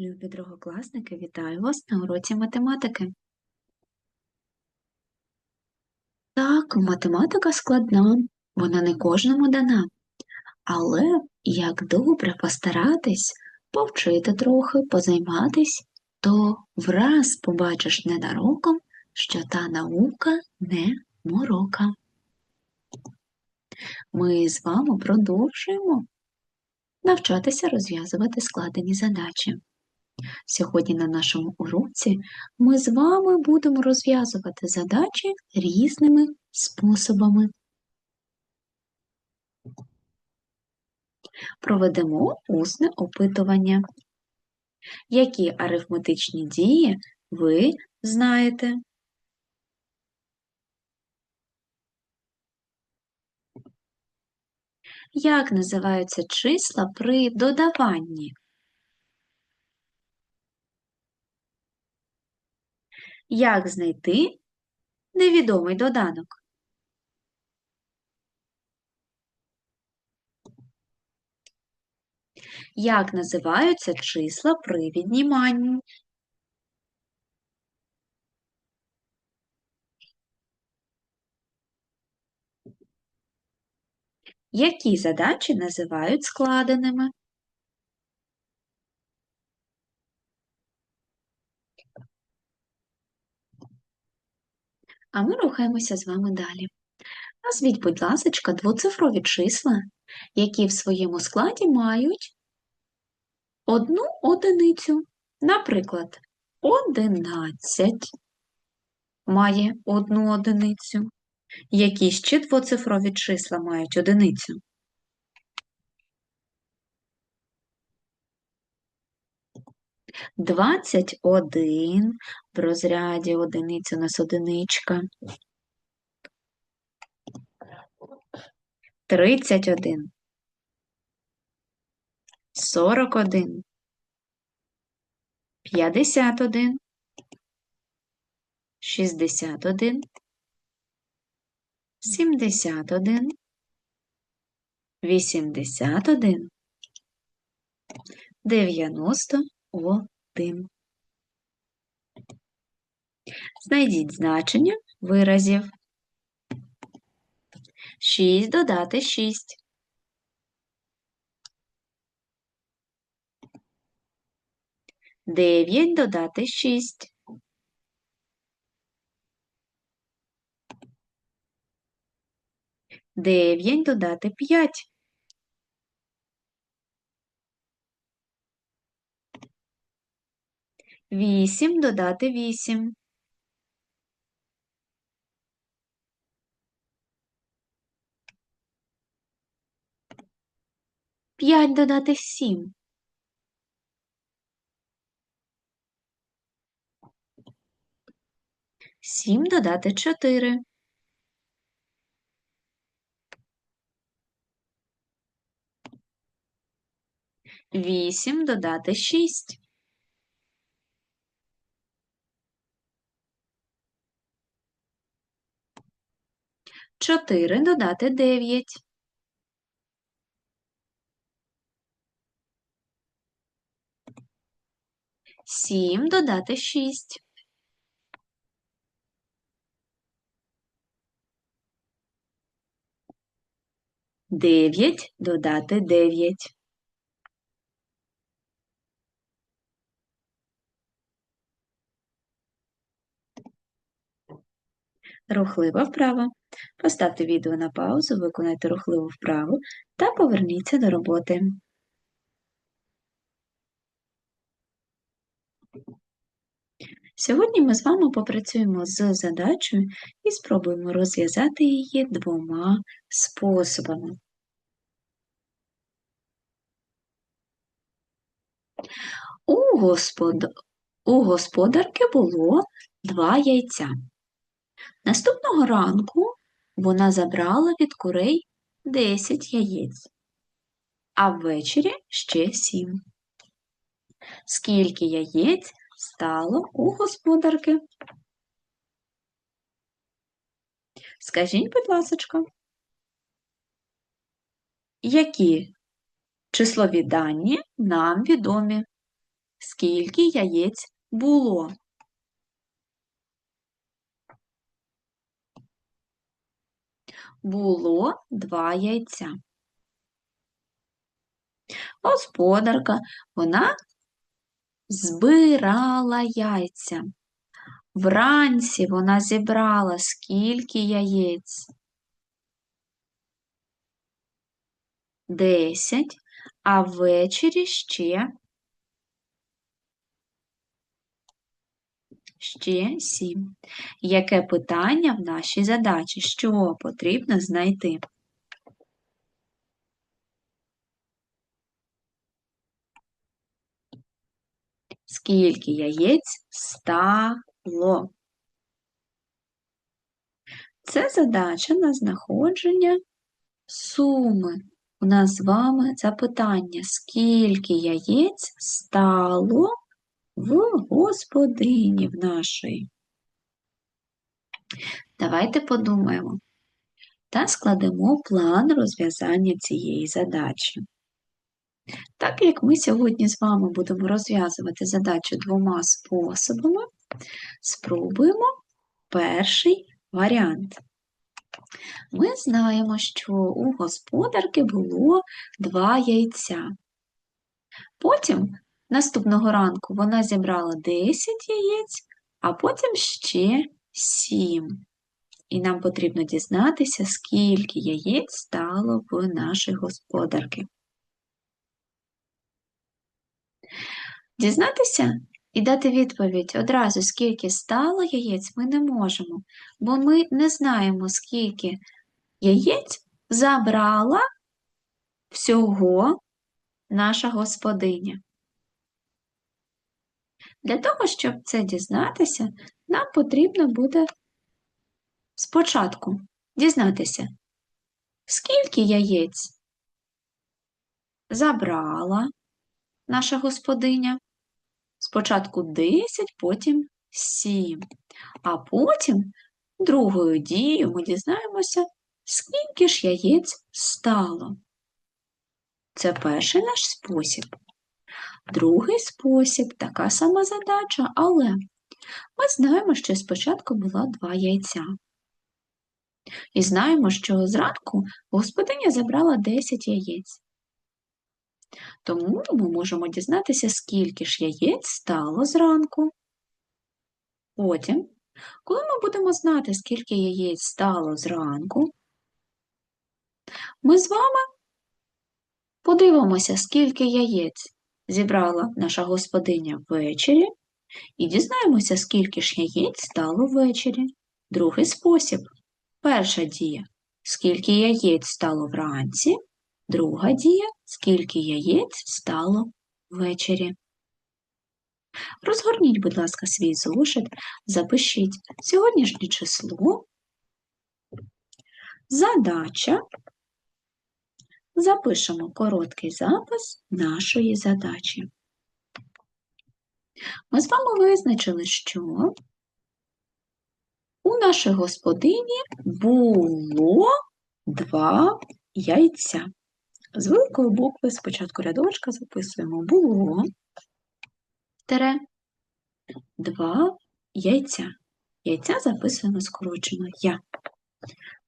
Любі другокласники, вітаю вас на уроці математики. Так, математика складна, вона не кожному дана. Але як добре постаратись, повчити трохи, позайматись, то враз побачиш ненароком, що та наука не морока. Ми з вами продовжуємо навчатися розв'язувати складені задачі. Сьогодні на нашому уроці ми з вами будемо розв'язувати задачі різними способами. Проведемо усне опитування. Які арифметичні дії ви знаєте? Як називаються числа при додаванні? Як знайти невідомий доданок? Як називаються числа при відніманні? Які задачі називають складеними? А ми рухаємося з вами далі. Назвіть, будь ласка, двоцифрові числа, які в своєму складі мають одну одиницю. Наприклад, 11 має одну одиницю. Які ще двоцифрові числа мають одиницю? Двадцять один в розряді одиниць у нас одиничка. Тридцять один. Сорок один. П'ятдесят один. Шістдесят один. Знайдіть значення виразів. 6 додати 6. Дев'ять додати шість. Дев'ять додати п'ять. Вісім додати вісім. П'ять додати сім. Сім додати чотири. Вісім додати шість. Чотири додати 9. Сім додати шість. Дев'ять додати дев'ять. Рухлива вправа. Поставте відео на паузу, виконайте рухливу вправу та поверніться до роботи. Сьогодні ми з вами попрацюємо з задачею і спробуємо розв'язати її двома способами. У, господ... У господарки було два яйця. Наступного ранку вона забрала від курей 10 яєць, а ввечері ще 7. Скільки яєць стало у господарки? Скажіть, будь ласка, які числові дані нам відомі? скільки яєць було. Було два яйця. Господарка, вона збирала яйця. Вранці вона зібрала скільки яєць? Десять, а ввечері ще ще сім. Яке питання в нашій задачі? Що потрібно знайти? Скільки яєць стало? Це задача на знаходження суми. У нас з вами запитання, скільки яєць стало в господині в нашої. Давайте подумаємо та складемо план розв'язання цієї задачі. Так як ми сьогодні з вами будемо розв'язувати задачу двома способами, спробуємо перший варіант. Ми знаємо, що у господарки було два яйця. Потім наступного ранку вона зібрала 10 яєць, а потім ще 7. І нам потрібно дізнатися, скільки яєць стало в нашої господарки. Дізнатися і дати відповідь одразу, скільки стало яєць, ми не можемо, бо ми не знаємо, скільки яєць забрала всього наша господиня. Для того, щоб це дізнатися, нам потрібно буде спочатку дізнатися, скільки яєць забрала наша господиня. Спочатку 10, потім 7. А потім другою дією ми дізнаємося, скільки ж яєць стало. Це перший наш спосіб. Другий спосіб така сама задача, але ми знаємо, що спочатку було два яйця. І знаємо, що зранку господиня забрала 10 яєць. Тому ми можемо дізнатися, скільки ж яєць стало зранку. Потім, коли ми будемо знати, скільки яєць стало зранку, ми з вами подивимося, скільки яєць зібрала наша господиня ввечері, і дізнаємося, скільки ж яєць стало ввечері. Другий спосіб. Перша дія. Скільки яєць стало вранці. Друга дія скільки яєць стало ввечері. Розгорніть, будь ласка, свій зошит, запишіть сьогоднішнє число, задача. Запишемо короткий запис нашої задачі. Ми з вами визначили, що у нашій господині було два яйця. З великої букви спочатку рядочка записуємо було тере два яйця. Яйця записуємо скорочено я.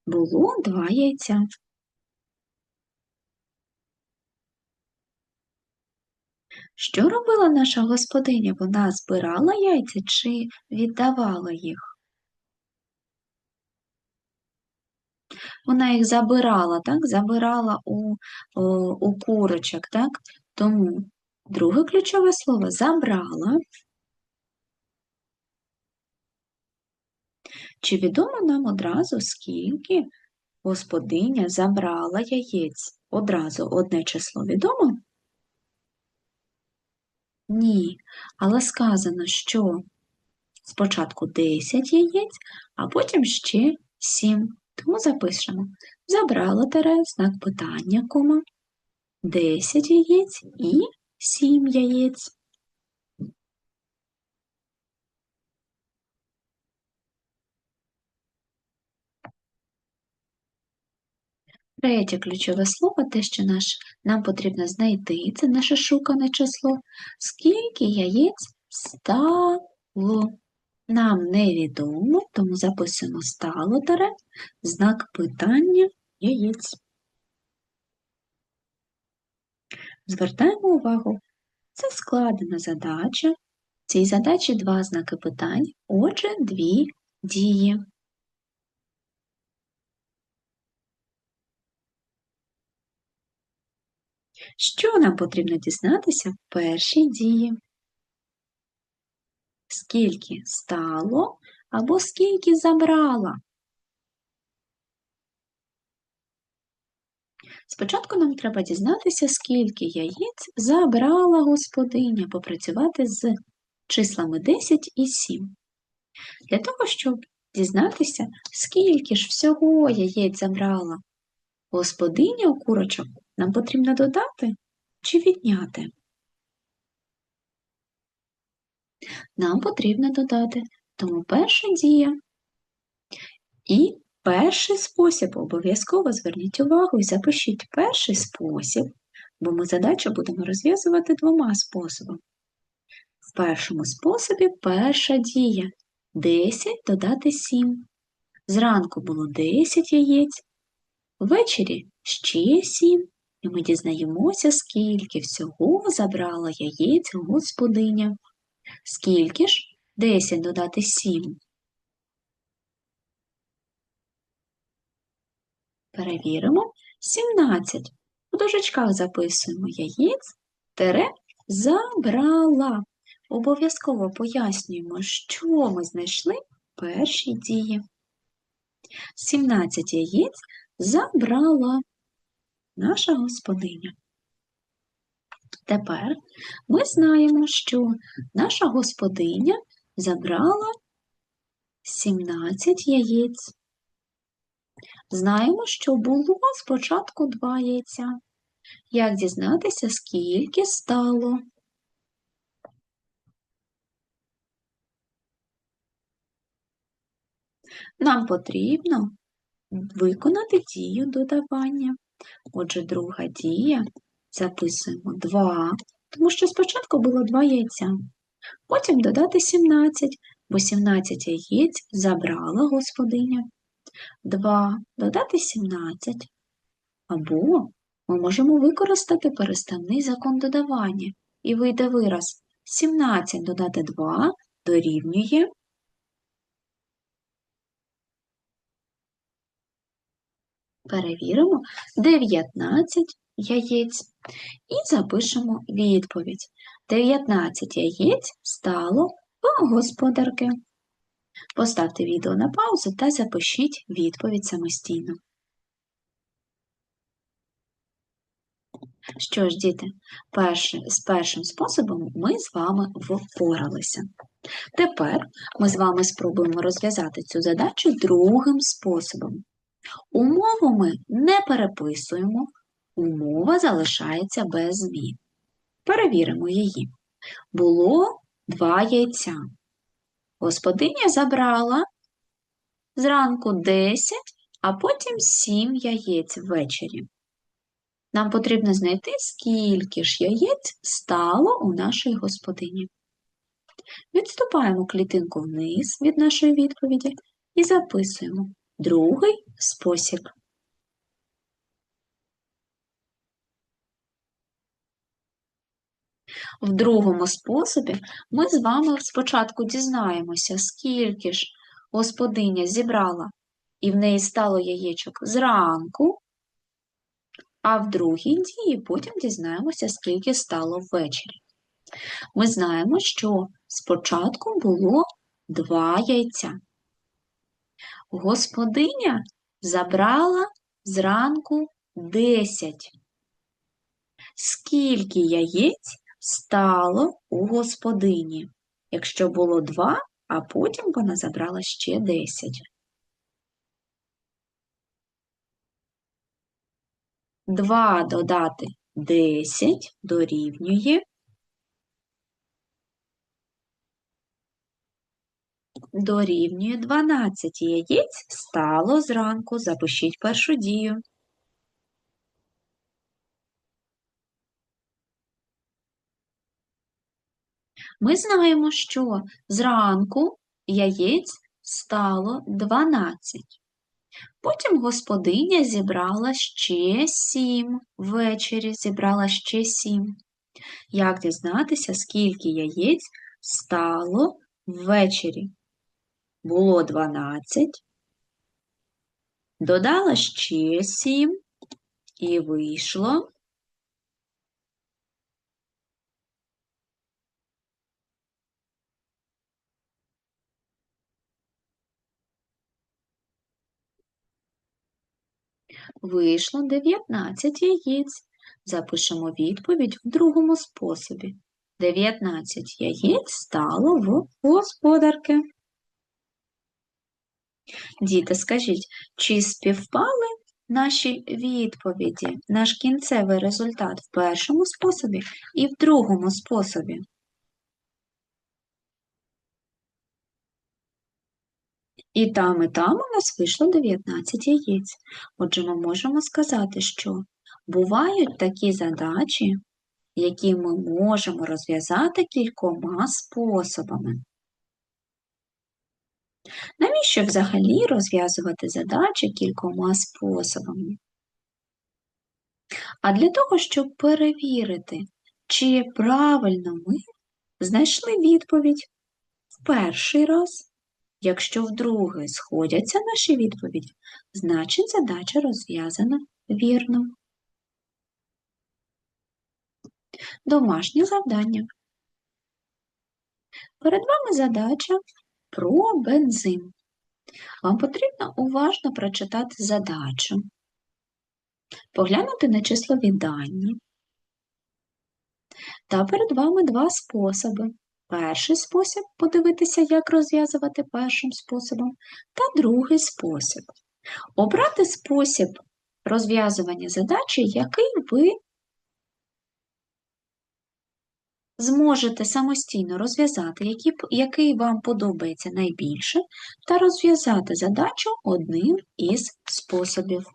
Було два яйця. Що робила наша господиня? Вона збирала яйця чи віддавала їх? вона їх забирала, так? Забирала у, у курочок, так? Тому друге ключове слово забрала. Чи відомо нам одразу, скільки господиня забрала яєць? Одразу одне число відомо? Ні, але сказано, що спочатку 10 яєць, а потім ще 7. Тому запишемо. Забрала Тере знак питання, кома, 10 яєць і 7 яєць. Третє ключове слово, те, що наш, нам потрібно знайти, це наше шукане число. Скільки яєць стало? Нам невідомо, тому записуємо стало таре, знак питання яєць. Звертаємо увагу, це складена задача. В цій задачі два знаки питань, отже, дві дії. Що нам потрібно дізнатися в першій дії? Скільки стало або скільки забрала? Спочатку нам треба дізнатися, скільки яєць забрала господиня попрацювати з числами 10 і 7. Для того, щоб дізнатися, скільки ж всього яєць забрала господиня у курочок, нам потрібно додати чи відняти? Нам потрібно додати, тому перша дія і перший спосіб. Обов'язково зверніть увагу і запишіть перший спосіб, бо ми задачу будемо розв'язувати двома способами. В першому способі перша дія 10 додати 7. Зранку було 10 яєць, ввечері ще 7, і ми дізнаємося, скільки всього забрала яєць господиня. Скільки ж? 10 додати 7. Перевіримо. 17. У дужечках записуємо яєць, тере забрала. Обов'язково пояснюємо, що ми знайшли в першій дії. 17 яєць забрала наша господиня. Тепер ми знаємо, що наша господиня забрала 17 яєць. Знаємо, що було спочатку два яйця. Як дізнатися, скільки стало? Нам потрібно виконати дію додавання. Отже, друга дія записуємо 2, тому що спочатку було 2 яйця. Потім додати 17, бо 17 яєць забрала господиня. 2 додати 17. Або ми можемо використати переставний закон додавання. І вийде вираз 17 додати 2 дорівнює. Перевіримо 19 яєць і запишемо відповідь. 19 яєць стало у господарки. Поставте відео на паузу та запишіть відповідь самостійно. Що ж, діти, перші, з першим способом ми з вами впоралися. Тепер ми з вами спробуємо розв'язати цю задачу другим способом. Умову ми не переписуємо, умова залишається без змін. Перевіримо її. Було два яйця. Господиня забрала зранку 10, а потім 7 яєць ввечері. Нам потрібно знайти, скільки ж яєць стало у нашій господині. Відступаємо клітинку вниз від нашої відповіді і записуємо другий спосіб. В другому способі ми з вами спочатку дізнаємося, скільки ж господиня зібрала, і в неї стало яєчок зранку, а в другій дії потім дізнаємося, скільки стало ввечері. Ми знаємо, що спочатку було два яйця. Господиня забрала зранку 10. Скільки яєць стало у господині, якщо було два, а потім вона забрала ще десять. Два додати десять дорівнює. дорівнює 12 яєць стало зранку. Запишіть першу дію. Ми знаємо, що зранку яєць стало 12. Потім господиня зібрала ще 7, ввечері зібрала ще 7. Як дізнатися, скільки яєць стало ввечері? Було 12, додала ще 7 і вийшло Вийшло 19 яєць. Запишемо відповідь в другому способі. 19 яєць стало в господарки. Діти, скажіть, чи співпали наші відповіді, наш кінцевий результат в першому способі і в другому способі? І там, і там у нас вийшло 19 яєць. Отже, ми можемо сказати, що бувають такі задачі, які ми можемо розв'язати кількома способами. Навіщо взагалі розв'язувати задачі кількома способами? А для того, щоб перевірити, чи правильно ми знайшли відповідь в перший раз. Якщо вдруге сходяться наші відповіді, значить задача розв'язана вірно. Домашнє завдання. Перед вами задача про бензин. Вам потрібно уважно прочитати задачу, поглянути на числові дані. Та перед вами два способи. Перший спосіб подивитися, як розв'язувати першим способом, та другий спосіб. Обрати спосіб розв'язування задачі, який ви зможете самостійно розв'язати, який, який вам подобається найбільше, та розв'язати задачу одним із способів.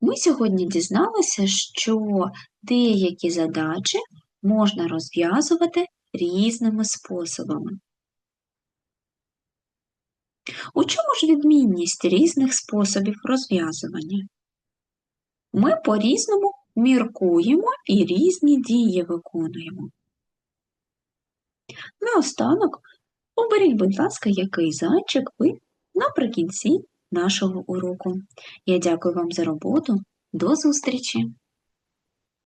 Ми сьогодні дізналися, що деякі задачі можна розв'язувати різними способами. У чому ж відмінність різних способів розв'язування? Ми по-різному міркуємо і різні дії виконуємо. Наостанок оберіть, будь ласка, який зайчик ви наприкінці нашого уроку. Я дякую вам за роботу. До зустрічі!